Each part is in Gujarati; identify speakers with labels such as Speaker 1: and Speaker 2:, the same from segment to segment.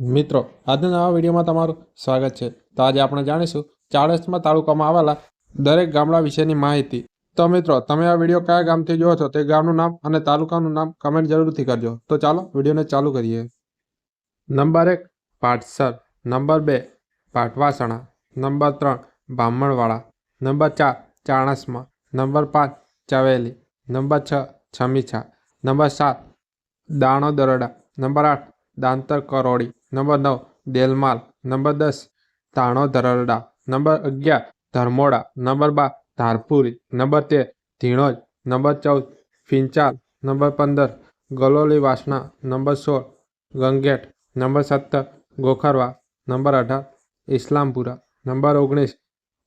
Speaker 1: મિત્રો, આજના નવા વિડીયોમાં તમારું સ્વાગત છે. તો આજે આપણે જાણીશું ચાળીસમાં તાલુકામાં આવેલા દરેક ગામડા વિશેની માહિતી. તો મિત્રો, તમે આ વીડિયો કયા ગામથી જોવો છો તે ગામનું નામ અને તાલુકાનું નામ કમેન્ટ જરૂરથી કરજો. તો ચાલો વિડીયોને ચાલુ કરીએ. નંબર એક, પાટસર. નંબર બે, પાટવાસણા. નંબર ત્રણ બામણવાળા નંબર ચાર, ચાણસમા. નંબર પાંચ, ચવેલી. નંબર છ, છમીછા. નંબર સાત દાણો દરોડા નંબર આઠ દાંતર કરોડી નંબર નવ, દેલમાલ. નંબર દસ, તાણો દરરડા નંબર અગિયાર, ધર્મોડા. નંબર બાર, ધારપુરી. નંબર તેર, ધીણોજ. નંબર ચૌદ, ફિંચાલ. નંબર પંદર, ગલોલી વાસણા. નંબર સોળ, ગંગેટ. નંબર સત્તર, ગોખરવા. નંબર અઢાર, ઇસ્લામપુરા. નંબર ઓગણીસ,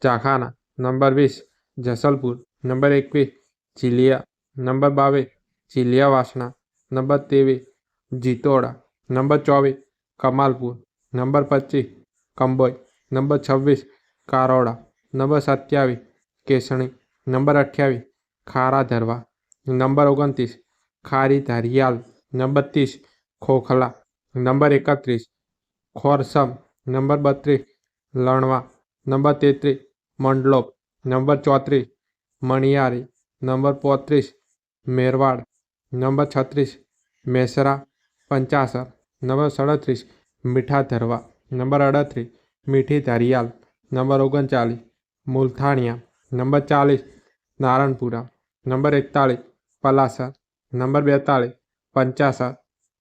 Speaker 1: ચાખાના. નંબર વીસ, જસલપુર. નંબર એકવીસ, ચીલિયા. નંબર બાવીસ, ચીલિયા વાસણા. નંબર ત્રેવીસ, જીતોડા. નંબર ચોવીસ કમાલપુર. નંબર પચીસ કંબોઈ નંબર છવ્વીસ, કારોડા. નંબર સત્યાવીસ, કેસણી. નંબર અઠ્યાવીસ, ખારા ધરવા. નંબર ઓગણત્રીસ ખારી ધારિયાલ નંબર ત્રીસ, ખોખલા. નંબર એકત્રીસ, ખોરસમ. નંબર બત્રીસ, લણવા. નંબર તેત્રીસ, મંડલોપ. નંબર ચોત્રીસ, મણિયારી. નંબર પોત્રીસ, મેરવાડ. નંબર છત્રીસ, મેસરા, પંચાસર. નંબર સડત્રીસ, મીઠા ધરવા. નંબર અડત્રીસ મીઠી ધરિયાલ. નંબર ઓગણચાલીસ, મુલથાણિયા. નંબર ચાલીસ, નારણપુરા. નંબર એકતાળીસ પલાસા. નંબર બેતાળીસ પંચાસા.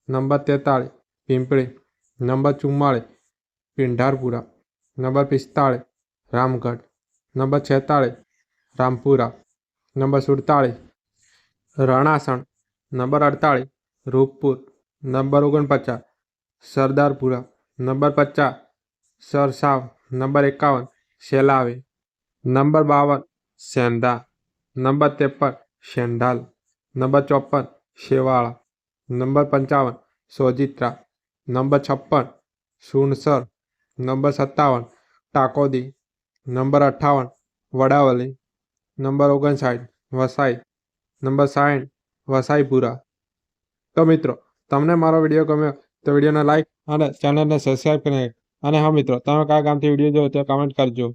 Speaker 1: નંબર તેતાળીસ પિંપળી નંબર ચુમ્માળીસ, પિંઢારપુરા. નંબર પિસ્તાળીસ, રામગઢ. નંબર છેતાળીસ, રામપુરા. નંબર સુડતાળીસ, રણાસણ. નંબર અડતાળીસ, રૂપપુર. નંબર ઓગણપચાસ સરદારપુરા, નંબર પચાસ સરસાવ નંબર એકાવન, શેલાવે. નંબર બાવન સેંધા નંબર ત્રેપન શેંડાલ નંબર ચોપન, શેવાળા. નંબર પંચાવન, સોજિત્રા. નંબર છપ્પન, સુણસર. નંબર સત્તાવન, ટાકોદી. નંબર અઠ્ઠાવન વડાવલી. નંબર ઓગણસાઠ, વસાઈ. નંબર સાઠ વસાઈપુરા. તો મિત્રો, તમને મારો વીડિયો ગમ્યો તો વિડીયોને લાઇક અને ચેનલને સબસ્ક્રાઈબ કરીને. અને હા મિત્રો, તમે કયા ગામથી વીડિયો જોયો તે કમેન્ટ કરજો.